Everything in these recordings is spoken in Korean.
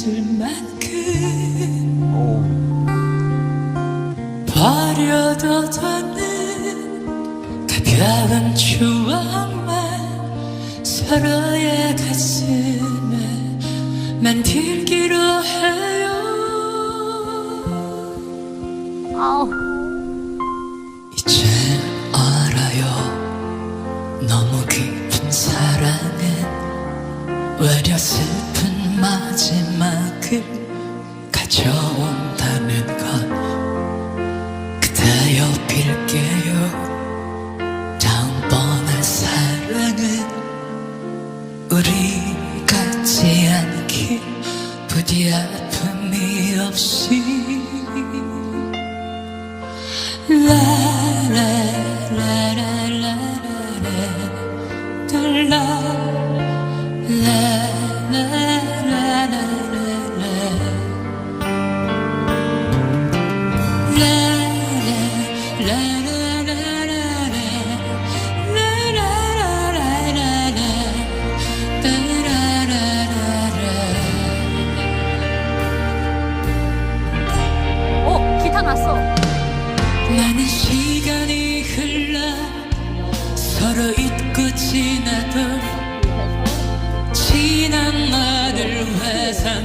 있을 만큼 버려도 되는 가벼운 추억만 서로의 가슴에 만들기로 해요 아우. 이제 알아요 너무 깊은 사랑은 외려 슬픈 마지막 을 가져온다는 것 그대여 빌게요. 다음번의 사랑은 우리 같지 않길 부디 아픔이 없이. 어,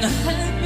and